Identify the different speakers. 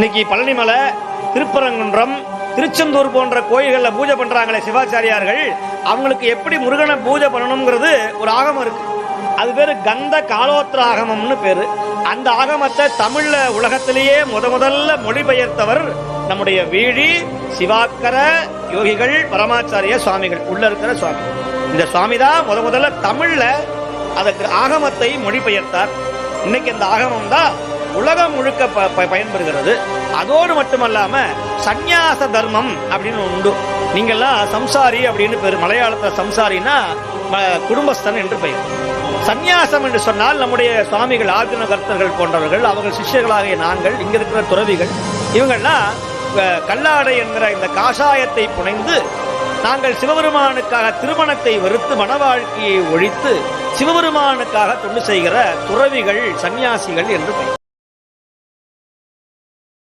Speaker 1: இன்னைக்கு பழனிமலை திருப்பரங்குன்றம் திருச்செந்தூர் போன்ற கோயில்களில் பூஜை பண்றாங்களே சிவாச்சாரியார்கள். அவங்களுக்கு எப்படி முருகனை பூஜை பண்ணணுங்கிறது ஒரு ஆகமம் இருக்கு. அது பேரு கந்த காலோத்திர ஆகமம்னு பேரு. அந்த ஆகமத்தை தமிழ்ல உலகத்திலேயே முத முதல்ல மொழிபெயர்த்தவர் நம்முடைய வீழி சிவாக்கர யோகிகள் பரமாச்சாரிய சுவாமிகள். உள்ள இருக்கிற சுவாமி. இந்த சுவாமி தான் முத முதல்ல தமிழ்ல அதற்கு ஆகமத்தை மொழிபெயர்த்தார். இன்னைக்கு இந்த ஆகமம் தான் உலகம் முழுக்க ப- ப- பயன்பெறுகிறது அதோடு மட்டுமல்லாம சந்நியாச தர்மம் அப்படின்னு உண்டு. நீங்கெல்லாம் சம்சாரி அப்படின்னு பேரு மலையாளத்தில் சம்சாரினா குடும்பஸ்தன் என்று பெயர். சந்நியாசம் என்று சொன்னால் நம்முடைய சுவாமிகள் ஆதின கர்த்தர்கள் போன்றவர்கள் அவர்கள் சிஷ்யர்களாகிய நாங்கள் இங்க இருக்கிற துறவிகள் இவங்கெல்லாம் கல்லாடை என்கிற இந்த காஷாயத்தை புனைந்து நாங்கள் சிவபெருமானுக்காக திருமணத்தை வெறுத்து மன வாழ்க்கையை ஒழித்து சிவபெருமானுக்காக தொண்டு செய்கிற துறவிகள் சந்நியாசிகள் என்று பெயர்.